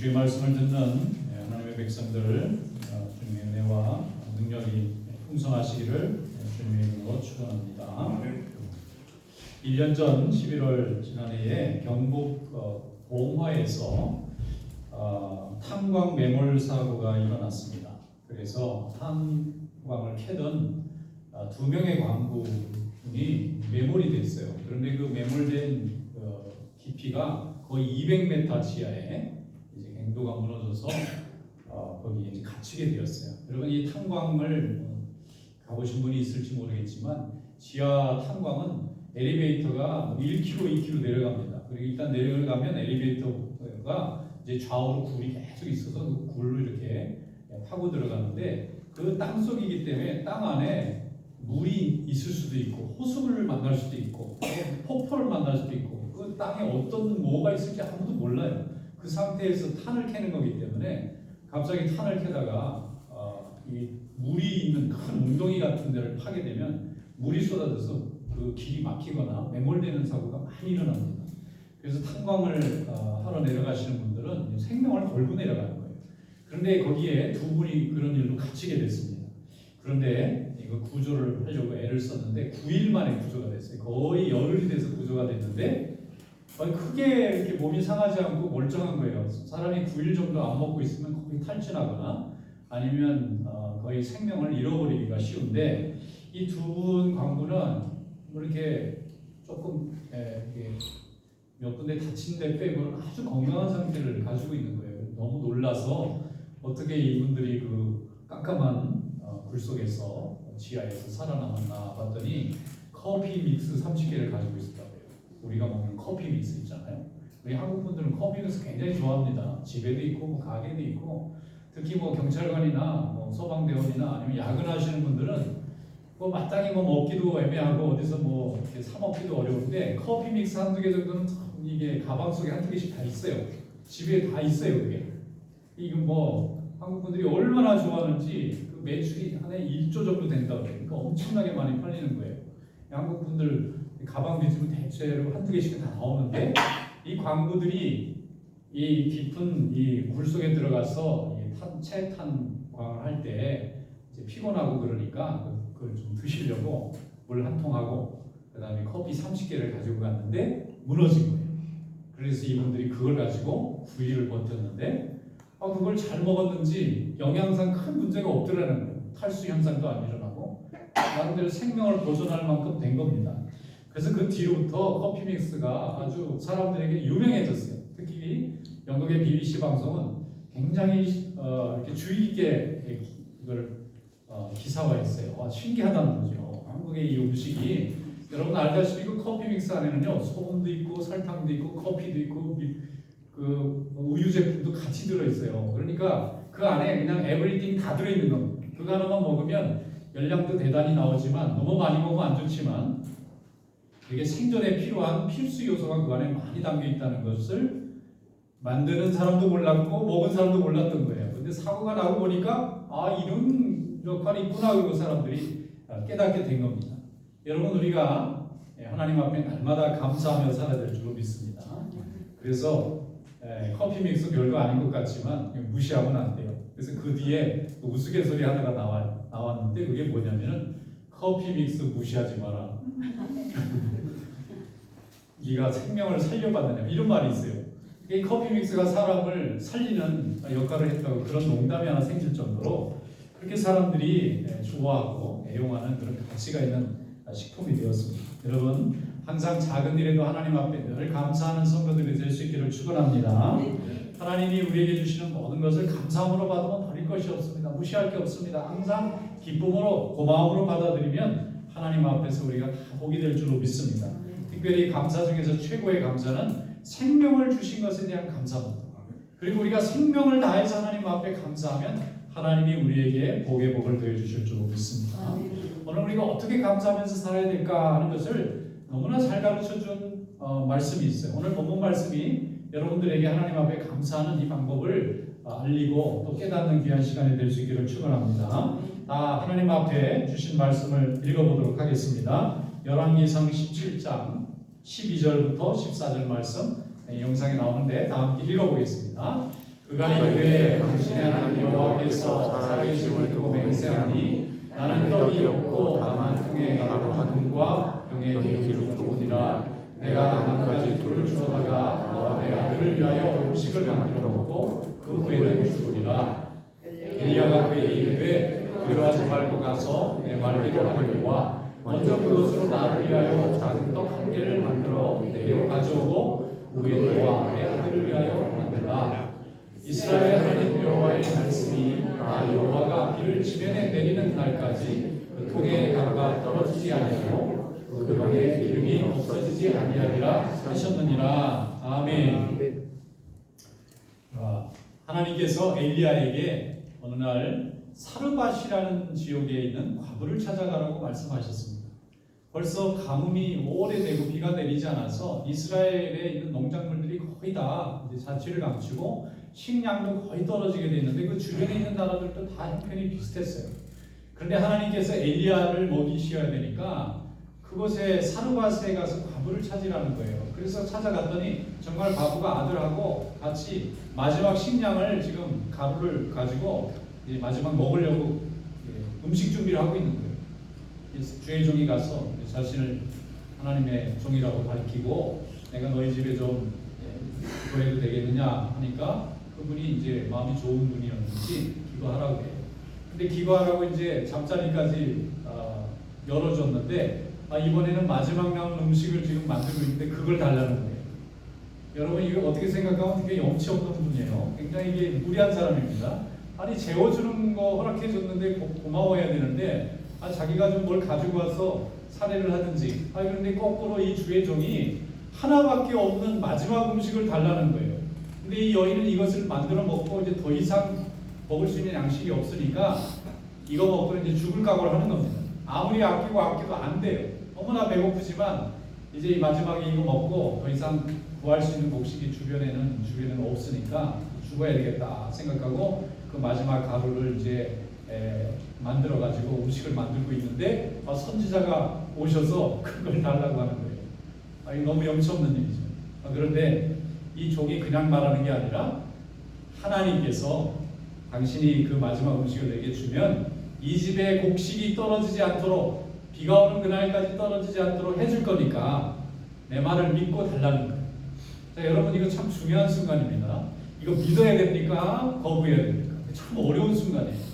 주의 말씀을 듣는 예, 하나님의 백성들 어, 주님의 은혜와 능력이 풍성하시기를 예, 주님의 이름으로 축원합니다. 1년 전 11월 지난해에 경북 어, 봉화에서 어, 탄광 매몰 사고가 일어났습니다. 그래서 탄광을 캐던 어, 두 명의 광부분이 매몰이 됐어요. 그런데 그 매몰된 어, 깊이가 거의 200m 지하에 갱도가 무너져서 어, 거기 이제 갇히게 되었어요. 여러분 이 탄광을 어, 가보신 분이 있을지 모르겠지만 지하 탄광은 엘리베이터가 1km, 2km 내려갑니다. 그리고 일단 내려가면 엘리베이터가 이제 좌우로 굴이 계속 있어서 그 굴로 이렇게 파고 들어가는데 그 땅 속이기 때문에 땅 안에 물이 있을 수도 있고 호수를 만날 수도 있고 폭포를 만날 수도 있고 그 땅에 어떤 뭐가 있을지 아무도 몰라요. 그 상태에서 탄을 캐는 거기 때문에 갑자기 탄을 캐다가 어, 이 물이 있는 큰 웅덩이 같은 데를 파게 되면 물이 쏟아져서 그 길이 막히거나 매몰되는 사고가 많이 일어납니다. 그래서 탄광을 어, 하러 내려가시는 분들은 생명을 걸고 내려가는 거예요. 그런데 거기에 두 분이 그런 일로 갇히게 됐습니다. 그런데 이거 구조를 하려고 애를 썼는데 9일 만에 구조가 됐어요. 거의 열흘이 돼서 구조가 됐는데 크게 이렇게 몸이 상하지 않고 멀쩡한 거예요. 사람이 9일 정도 안 먹고 있으면 거의 탈진하거나 아니면 어, 거의 생명을 잃어버리기가 쉬운데 이 두 분 광부는 뭐 이렇게 조금 예, 몇 군데 다친 데 빼고는 아주 건강한 상태를 가지고 있는 거예요. 너무 놀라서 어떻게 이분들이 그 깜깜한 어, 굴 속에서 지하에서 살아남았나 봤더니 커피 믹스 30개를 가지고 있었다고요. 우리가 먹는 커피 믹스 있잖아요. 우리 한국 분들은 커피 믹스 굉장히 좋아합니다. 집에도 있고 뭐 가게도 있고 특히 뭐 경찰관이나 뭐 소방대원이나 아니면 야근하시는 분들은 뭐 마땅히 뭐 먹기도 애매하고 어디서 뭐 이렇게 사 먹기도 어려운데 커피 믹스 한두 개 정도는 참 이게 가방 속에 한두 개씩 다 있어요. 집에 다 있어요 그게. 이거 뭐 한국 분들이 얼마나 좋아하는지 그 매출이 한 해 1조 정도 된다고. 그러니까 엄청나게 많이 팔리는 거예요. 한국 분들 가방 뒤집으면 대체로 한두 개씩 다 나오는데 이 광부들이 이 깊은 이굴 속에 들어가서 채탄광을 할 때 피곤하고 그러니까 그걸 좀 드시려고 물 한 통하고 그다음에 커피 30개를 가지고 갔는데 무너진 거예요. 그래서 이분들이 그걸 가지고 9일을 버텼는데 아, 그걸 잘 먹었는지 영양상 큰 문제가 없더라는 거예요. 탈수 현상도 안 일어나고 나름대로 생명을 보존할 만큼 된 겁니다. 그래서 그 뒤로부터 커피 믹스가 아주 사람들에게 유명해졌어요. 특히 영국의 BBC 방송은 굉장히 어, 이렇게 주의 깊게 이걸 어, 기사화했어요. 와, 신기하다는 거죠. 한국의 이 음식이 여러분 알다시피 그 커피 믹스 안에는요 소금도 있고 설탕도 있고 커피도 있고 미, 그 우유 제품도 같이 들어 있어요. 그러니까 그 안에 그냥 에브리띵 다 들어 있는 겁니다. 그거 하나만 먹으면 열량도 대단히 나오지만 너무 많이 먹으면 안 좋지만 이게 생존에 필요한 필수 요소가 그 안에 많이 담겨 있다는 것을 만드는 사람도 몰랐고 먹은 사람도 몰랐던 거예요. 근데 사고가 나고 보니까 아 이런 역할이 있구나 그 사람들이 깨닫게 된 겁니다. 여러분 우리가 하나님 앞에 날마다 감사하며 살아야 될 줄로 믿습니다. 그래서 커피 믹스 별거 아닌 것 같지만 무시하면 안 돼요. 그래서 그 뒤에 우스갯소리 하나가 나왔는데 그게 뭐냐면은 커피 믹스 무시하지 마라. 네가 생명을 살려받느냐 이런 말이 있어요. 이 커피 믹스가 사람을 살리는 역할을 했다고 그런 농담이 하나 생길 정도로 그렇게 사람들이 좋아하고 애용하는 그런 가치가 있는 식품이 되었습니다. 여러분 항상 작은 일에도 하나님 앞에 늘 감사하는 성도들이 될 수 있기를 축원합니다. 하나님이 우리에게 주시는 모든 것을 감사함으로 받으면 버릴 것이 없습니다. 무시할 게 없습니다. 항상 기쁨으로 고마움으로 받아들이면 하나님 앞에서 우리가 다 복이 될 줄로 믿습니다. 특별히 감사 중에서 최고의 감사는 생명을 주신 것에 대한 감사입니다. 그리고 우리가 생명을 다해서 하나님 앞에 감사하면 하나님이 우리에게 복의 복을 더해 주실 줄로 믿습니다. 오늘 우리가 어떻게 감사하면서 살아야 될까 하는 것을 너무나 잘 가르쳐 준 어, 말씀이 있어요. 오늘 본문 말씀이 여러분들에게 하나님 앞에 감사하는 이 방법을 어, 알리고 또 깨닫는 귀한 시간이 될 수 있기를 축원합니다. 다 하나님 앞에 주신 말씀을 읽어보도록 하겠습니다. 열왕기상 17장 12절부터 14절 말씀 네, 영상에 나오는데 다 함께 읽어보겠습니다. 그가 이르되 당신의 하나님 여호와께서 살아계심을 두고 맹세하니 나는 떡이 없고 다만 통에 가루 한 움과 병에 기름을 주오니라. 내가 한 가지 돌을 주어다가 너와 내 아들을 위하여 음식을 만들어 먹고 그 후에는 죽으리라. 엘리야가 그에게 이르되 그러하지 말고 가서 내 말대로 하려니와 먼저 그것으로 나를 위하여 작은 떡 한 개를 만들어 내게 가져오고 후에 너와 내 아들을 위하여 만들라 이스라엘 하나님 여호와의 말씀이 나 여호와가 비를 지면에 내리는 날까지 그 통에 가루가 떨어지지 아니하고 그 병에 기름이 없어지지 아니하리라 하셨느니라 아멘. 아, 하나님께서 엘리야에게 어느 날 사르밧이라는 지역에 있는 과부를 찾아가라고 말씀하셨습니다. 벌써 가뭄이 오래되고 비가 내리지 않아서 이스라엘에 있는 농작물들이 거의 다 이제 자취를 감추고 식량도 거의 떨어지게 돼 있는데 그 주변에 있는 나라들도 다 형편이 비슷했어요. 그런데 하나님께서 엘리야를 먹이셔야 되니까 그곳에 사르밧에 가서 과부를 찾으라는 거예요. 그래서 찾아갔더니 정말 과부가 아들하고 같이 마지막 식량을 지금 가루를 가지고 이제 마지막 먹으려고 예, 음식 준비를 하고 있는 거예요. 주의 종이 가서 자신을 하나님의 종이라고 밝히고 내가 너희 집에 좀 예, 구해도 되겠느냐 하니까 그분이 이제 마음이 좋은 분이었는지 기도하라고 해요. 근데 기도하라고 이제 잠자리까지 아, 열어줬는데 아, 이번에는 마지막 남은 음식을 지금 만들고 있는데 그걸 달라는 거예요. 여러분 이거 어떻게 생각하면 되게 염치 없는 분이에요. 굉장히 이게 무리한 사람입니다. 아니 재워주는 거 허락해 줬는데 고, 고마워해야 되는데 아 자기가 좀 뭘 가지고 와서 사례를 하든지 아 그런데 거꾸로 이 주의 종이 하나밖에 없는 마지막 음식을 달라는 거예요. 근데 이 여인은 이것을 만들어 먹고 이제 더 이상 먹을 수 있는 양식이 없으니까 이거 먹고 이제 죽을 각오를 하는 겁니다. 아무리 아끼고 아껴도 안 돼요. 너무나 배고프지만 이제 이 마지막에 이거 먹고 더 이상 구할 수 있는 곡식이 주변에는 주변에는 없으니까 죽어야 되겠다 생각하고 그 마지막 가루를 이제 에, 만들어 가지고 음식을 만들고 있는데 아, 선지자가 오셔서 그걸 달라고 하는 거예요. 아, 이거 너무 염치 없는 일이죠. 아, 그런데 이 종이 그냥 말하는 게 아니라 하나님께서 당신이 그 마지막 음식을 내게 주면 이 집에 곡식이 떨어지지 않도록 비가 오는 그날까지 떨어지지 않도록 해줄 거니까 내 말을 믿고 달라는 거예요. 자, 여러분 이거 참 중요한 순간입니다. 이거 믿어야 됩니까? 거부해야 됩니까? 참 어려운 순간이에요.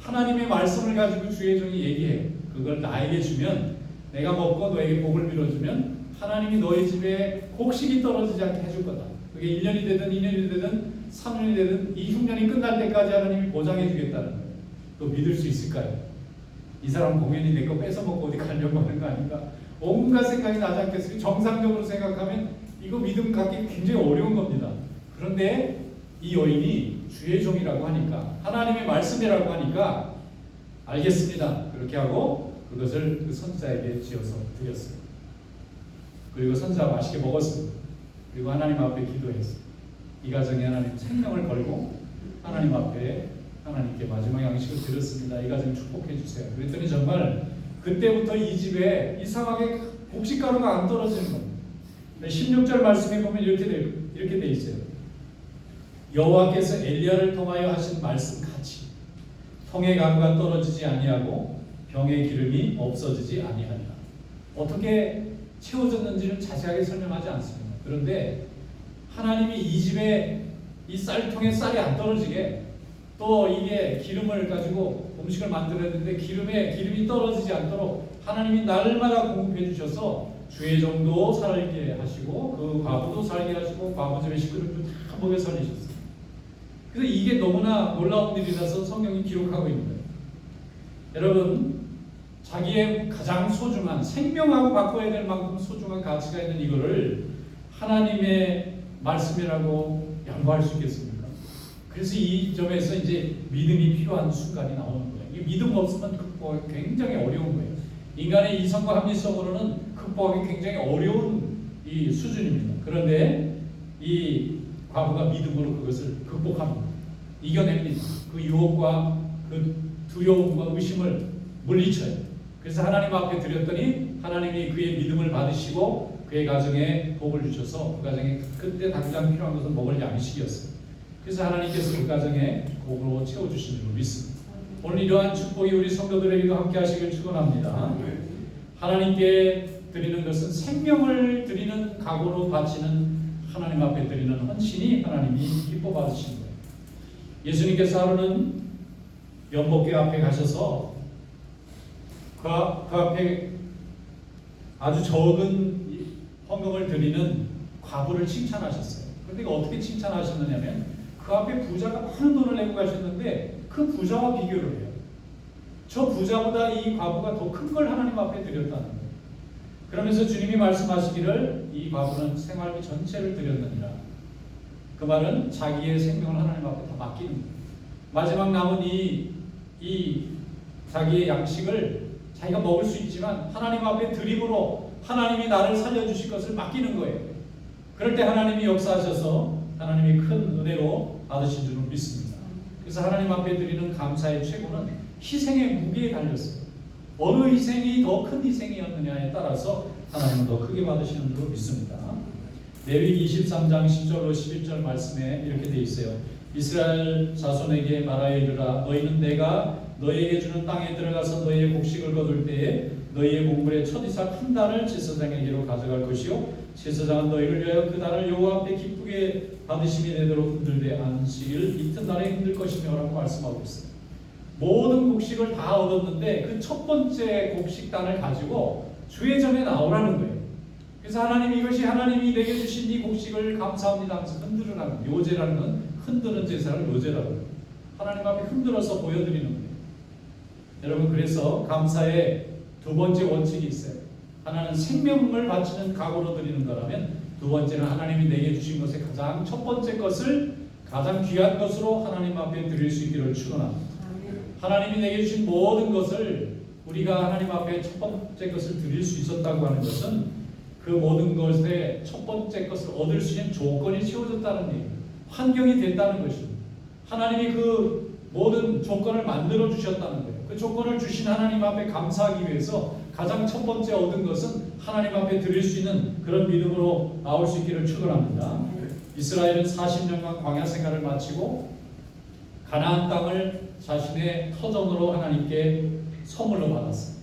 하나님의 말씀을 가지고 주의 종이 얘기해. 그걸 나에게 주면 내가 먹고 너에게 복을 빌어주면 하나님이 너희 집에 곡식이 떨어지지 않게 해줄 거다. 그게 1년이 되든 2년이 되든 3년이 되든 이 흉년이 끝날 때까지 하나님이 보장해 주겠다는 거예요. 또 믿을 수 있을까요? 이 사람 공연히 내 거 뺏어 먹고 어디 가려고 하는 거 아닌가? 온갖 생각이 나지 않겠어요? 정상적으로 생각하면 이거 믿음 갖기 굉장히 어려운 겁니다. 그런데 이 여인이 주의 종이라고 하니까 하나님의 말씀이라고 하니까 알겠습니다. 그렇게 하고 그것을 그 선자에게 지어서 드렸어요. 그리고 선자가 맛있게 먹었습니다. 그리고 하나님 앞에 기도했어요. 이 가정에 하나님 생명을 걸고 하나님 앞에 하나님께 마지막 양식을 드렸습니다. 이 가정 축복해 주세요. 그랬더니 정말 그때부터 이 집에 이상하게 곡식가루가 안 떨어지는 겁니다. 16절 말씀에 보면 이렇게 돼, 이렇게 돼 있어요. 여호와께서 엘리야를 통하여 하신 말씀 같이 통의 가루가 떨어지지 아니하고 병의 기름이 없어지지 아니하니라. 어떻게 채워졌는지는 자세하게 설명하지 않습니다. 그런데 하나님이 이 집에 이 쌀통에 쌀이 안 떨어지게 또 이게 기름을 가지고 음식을 만들어야 되는데 기름에 기름이 떨어지지 않도록 하나님이 날마다 공급해 주셔서 주의 종도 살게 하시고 그 과부도 살게 하시고 과부 집의 식구들도 다 먹여 살리셨어요. 그래서 이게 너무나 놀라운 일이라서 성경이 기록하고 있는 거예요. 여러분 자기의 가장 소중한 생명하고 바꿔야 될 만큼 소중한 가치가 있는 이거를 하나님의 말씀이라고 양보할 수 있겠습니까? 그래서 이 점에서 이제 믿음이 필요한 순간이 나오는 거예요. 이 믿음 없으면 극복하기 굉장히 어려운 거예요. 인간의 이성과 합리성으로는 극복하기 굉장히 어려운 이 수준입니다. 그런데 이 과부가 믿음으로 그것을 극복합니다. 이겨냅니다. 그 유혹과 그 두려움과 의심을 물리쳐요. 그래서 하나님 앞에 드렸더니 하나님이 그의 믿음을 받으시고 그의 가정에 복을 주셔서 그 가정에 그때 당장 필요한 것은 먹을 양식이었어요. 그래서 하나님께서 그 가정에 복으로 채워주신 줄 믿습니다. 오늘 이러한 축복이 우리 성도들에게도 함께 하시길 축원합니다. 하나님께 드리는 것은 생명을 드리는 각오로 바치는 하나님 앞에 드리는 헌신이 하나님이 기뻐 받으시는 거예요. 예수님께서 하루는 연복교 앞에 가셔서 그, 앞- 그 앞에 아주 적은 이 헌금을 드리는 과부를 칭찬하셨어요. 그런데 어떻게 칭찬하셨느냐면 그 앞에 부자가 많은 돈을 내고 가셨는데 그 부자와 비교를 해요. 저 부자보다 이 과부가 더 큰 걸 하나님 앞에 드렸다는 거예요. 그러면서 주님이 말씀하시기를 이 과부는 생활비 전체를 드렸느니라. 그 말은 자기의 생명을 하나님 앞에 다 맡기는. 마지막 남은 이, 이 자기의 양식을 자기가 먹을 수 있지만 하나님 앞에 드림으로 하나님이 나를 살려주실 것을 맡기는 거예요. 그럴 때 하나님이 역사하셔서 하나님이 큰 은혜로 받으신 줄을 믿습니다. 그래서 하나님 앞에 드리는 감사의 최고는 희생의 무게에 달렸어요. 어느 희생이 더 큰 희생이었느냐에 따라서 하나님은 더 크게 받으시는 줄로 믿습니다. 레위 23장 10절로 11절 말씀에 이렇게 돼 있어요. 이스라엘 자손에게 말하여 이르라 너희는 내가 너희에게 주는 땅에 들어가서 너희의 곡식을 거둘 때에 너희의 곡물의 첫 이삭 한 단을 제사장에게로 가져갈 것이요 제사장은 너희를 위하여 그 단을 여호와 앞에 기쁘게 받으심이 되도록 흔들되 안식일 이튿날에 흔들 것이며라고 말씀하고 있어요. 모든 곡식을 다 얻었는데 그 첫 번째 곡식단을 가지고 주의 전에 나오라는 거예요. 그래서 하나님이 이것이 하나님이 내게 주신 이 곡식을 감사합니다 하면서 흔들으라는. 요제라는 건 흔드는 제사를 요제라고 해요. 하나님 앞에 흔들어서 보여드리는 거예요. 여러분 그래서 감사의 두 번째 원칙이 있어요. 하나는 생명을 바치는 각오로 드리는 거라면 두 번째는 하나님이 내게 주신 것의 가장 첫 번째 것을 가장 귀한 것으로 하나님 앞에 드릴 수 있기를 축원합니다. 하나님이 내게 주신 모든 것을 우리가 하나님 앞에 첫 번째 것을 드릴 수 있었다고 하는 것은 그 모든 것의 첫 번째 것을 얻을 수 있는 조건이 채워졌다는 얘기예요. 환경이 됐다는 것입니다. 하나님이 그 모든 조건을 만들어 주셨다는 거예요. 그 조건을 주신 하나님 앞에 감사하기 위해서 가장 첫 번째 얻은 것은 하나님 앞에 드릴 수 있는 그런 믿음으로 나올 수 있기를 축원합니다. 이스라엘은 40년간 광야 생활을 마치고 가나안 땅을 자신의 터전으로 하나님께 선물로 받았어요.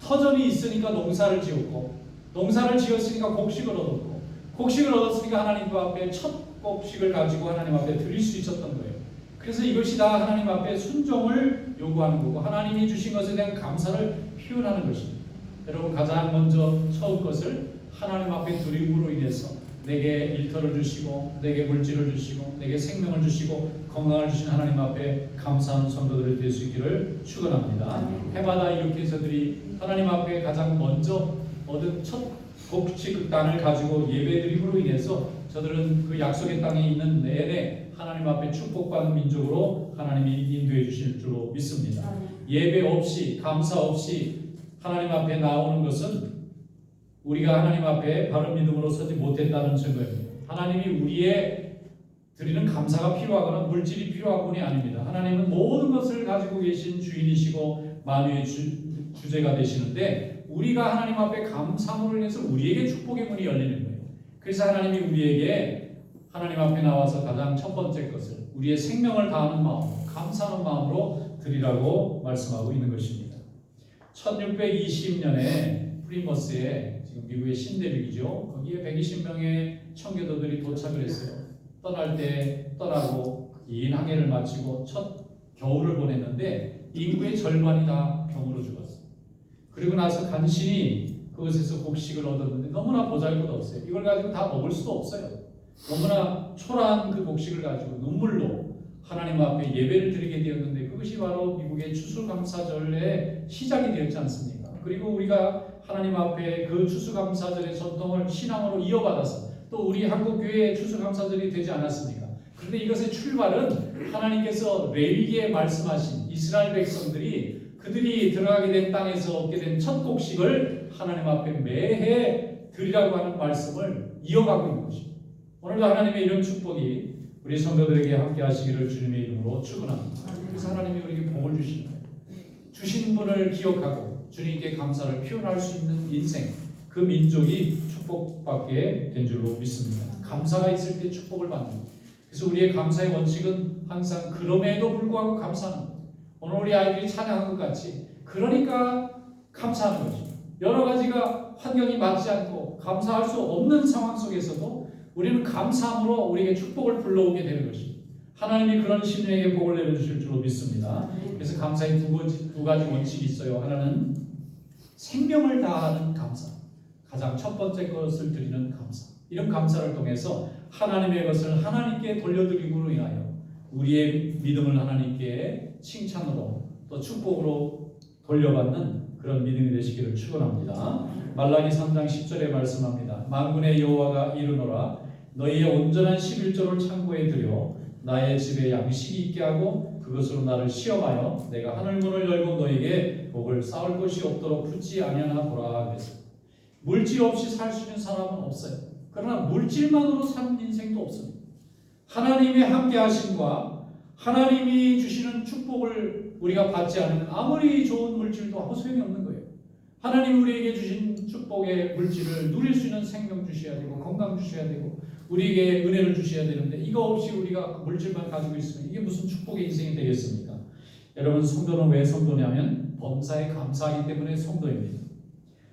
터전이 있으니까 농사를 지었고 농사를 지었으니까 곡식을 얻었고 곡식을 얻었으니까 하나님 앞에 첫 곡식을 가지고 하나님 앞에 드릴 수 있었던 거예요. 그래서 이것이 다 하나님 앞에 순종을 요구하는 거고 하나님이 주신 것에 대한 감사를 표현하는 것입니다. 여러분 가장 먼저 처음 것을 하나님 앞에 드림으로 인해서 내게 일터를 주시고 내게 물질을 주시고 내게 생명을 주시고 건강을 주신 하나님 앞에 감사하는 성도들이 될 수 있기를 축원합니다. 해마다 이렇게 저들이 하나님 앞에 가장 먼저 얻은 첫 곡식 땅을 가지고 예배드림으로 인해서 저들은 그 약속의 땅에 있는 내내 하나님 앞에 축복받는 민족으로 하나님이 인도해 주실 줄로 믿습니다. 예배 없이 감사 없이 하나님 앞에 나오는 것은 우리가 하나님 앞에 바른 믿음으로 서지 못했다는 증거입니다. 하나님이 우리의 드리는 감사가 필요하거나 물질이 필요한 분이 아닙니다. 하나님은 모든 것을 가지고 계신 주인이시고 만유의 주, 주제가 되시는데 우리가 하나님 앞에 감사함으로 인해서 우리에게 축복의 문이 열리는 거예요. 그래서 하나님이 우리에게 하나님 앞에 나와서 가장 첫 번째 것을 우리의 생명을 다하는 마음, 감사하는 마음으로 드리라고 말씀하고 있는 것입니다. 1620년에 프리머스에 지금 미국의 신대륙이죠. 거기에 120명의 청교도들이 도착을 했어요. 떠날 때 떠나고 긴 항해를 마치고 첫 겨울을 보냈는데 인구의 절반이 다 병으로 죽었어요. 그리고 나서 간신히 그것에서 곡식을 얻었는데 너무나 보잘것없어요. 이걸 가지고 다 먹을 수도 없어요. 너무나 초라한 그 곡식을 가지고 눈물로 하나님 앞에 예배를 드리게 되었는데 그것이 바로 미국의 추수감사절의 시작이 되었지 않습니까? 그리고 우리가 하나님 앞에 그 추수감사절의 전통을 신앙으로 이어받아서 또 우리 한국 교회의 추수감사절이 되지 않았습니까? 그런데 이것의 출발은 하나님께서 레위기에 말씀하신 이스라엘 백성들이 그들이 들어가게 된 땅에서 얻게 된 첫 곡식을 하나님 앞에 매해 드리라고 하는 말씀을 이어가고 있는 것입니다. 오늘도 하나님의 이런 축복이 우리 성도들에게 함께 하시기를 주님의 이름으로 축원합니다. 그래서 하나님이 우리에게 복을 주시는 거예요. 주신 분을 기억하고 주님께 감사를 표현할 수 있는 인생 그 민족이 축복받게 된 줄로 믿습니다. 감사가 있을 때 축복을 받는. 그래서 우리의 감사의 원칙은 항상 그럼에도 불구하고 감사하는 것. 오늘 우리 아이들이 찬양한 것 같이 그러니까 감사하는 것입니다. 여러 가지가 환경이 맞지 않고 감사할 수 없는 상황 속에서도 우리는 감사함으로 우리에게 축복을 불러오게 되는 것입니다. 하나님이 그런 신령에게 복을 내려주실 줄로 믿습니다. 그래서 감사의 두 가지, 두 가지 원칙이 있어요. 하나는 생명을 다하는 감사. 가장 첫 번째 것을 드리는 감사. 이런 감사를 통해서 하나님의 것을 하나님께 돌려드림으로 인하여 우리의 믿음을 하나님께 칭찬으로 또 축복으로 돌려받는 그런 믿음이 되시기를 축원합니다. 말라기 3장 10절에 말씀합니다. 만군의 여호와가 이르노라 너희의 온전한 11조를 창고에 들여 나의 집에 양식이 있게 하고 그것으로 나를 시험하여 내가 하늘 문을 열고 너에게 복을 쌓을 것이 없도록 붙지 아니하나 보라 그랬어요. 물질 없이 살 수 있는 사람은 없어요. 그러나 물질만으로 사는 인생도 없습니다. 하나님의 함께 하심과 하나님이 주시는 축복을 우리가 받지 않으면 아무리 좋은 물질도 아무 소용이 없는 거예요. 하나님 우리에게 주신 축복의 물질을 누릴 수 있는 생명 주셔야 되고 건강 주셔야 되고 우리에게 은혜를 주셔야 되는데 이거 없이 우리가 물질만 가지고 있으면 이게 무슨 축복의 인생이 되겠습니까? 여러분 성도는 왜 성도냐면 범사에 감사하기 때문에 성도입니다.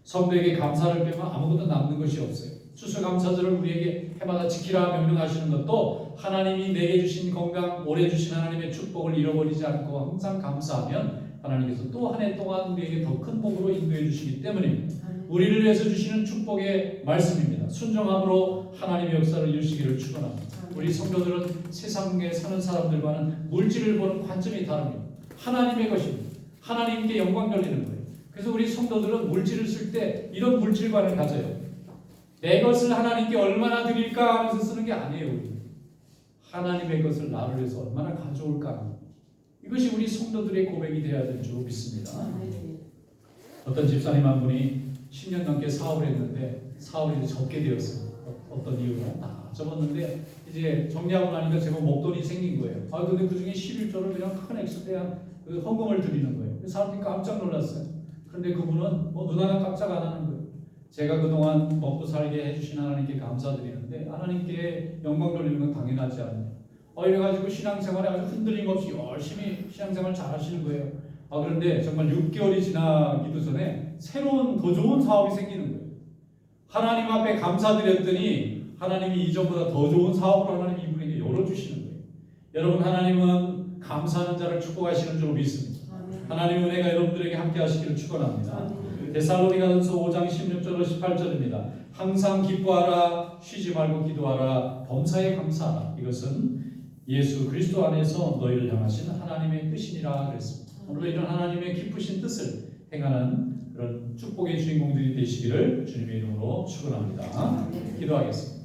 성도에게 감사를 빼면 아무것도 남는 것이 없어요. 추수감사절을 우리에게 해마다 지키라 명령하시는 것도 하나님이 내게 주신 건강, 오래 주신 하나님의 축복을 잃어버리지 않고 항상 감사하면 하나님께서 또 한 해 동안 우리에게 더 큰 복으로 인도해 주시기 때문입니다. 우리를 위해서 주시는 축복의 말씀입니다. 순종함으로 하나님의 역사를 이루시기를 축원합니다. 우리 성도들은 세상에 사는 사람들과는 물질을 보는 관점이 다릅니다. 하나님의 것입니다. 하나님께 영광 돌리는 거예요. 그래서 우리 성도들은 물질을 쓸 때 이런 물질관을 가져요. 내 것을 하나님께 얼마나 드릴까 하면서 쓰는 게 아니에요. 우리. 하나님의 것을 나를 위해서 얼마나 가져올까. 이것이 우리 성도들의 고백이 되어야 될 줄 믿습니다. 어떤 집사님 한 분이 10년 넘게 사업을 했는데 사업이 이제 접게 되었어요. 어- 어떤 이유로 다 접었는데 이제 정리하고 나니까 제법 목돈이 생긴 거예요. 아 근데 그 중에 11조를 그냥 큰 액수대한 그 헌금을 드리는 거예요. 사람들이 깜짝 놀랐어요. 그런데 그분은 뭐눈 하나 깜짝 안 하는 거예요. 제가 그동안 먹고 살게 해주신 하나님께 감사드리는데 하나님께 영광 돌리는 건 당연하지 않냐. 어, 이래가지고 신앙생활에 아주 흔들림 없이 열심히 신앙생활 잘 하시는 거예요. 아, 그런데 정말 6개월이 지나기도 전에 새로운 더 좋은 사업이 생기는 거예요. 하나님 앞에 감사드렸더니 하나님이 이전보다 더 좋은 사업을 하나님이 이분에게 열어주시는 거예요. 여러분, 하나님은 감사하는 자를 축복하시는 줄 믿습니다. 하나님의 은혜가 여러분들에게 함께 하시기를 축원합니다. 데살로니가전서 5장 16절로 18절입니다. 항상 기뻐하라 쉬지 말고 기도하라 범사에 감사하라. 이것은 예수 그리스도 안에서 너희를 향하신 하나님의 뜻이니라 그랬습니다. 오늘도 이런 하나님의 기쁘신 뜻을 행하는 그런 축복의 주인공들이 되시기를 주님의 이름으로 축원합니다. 기도하겠습니다.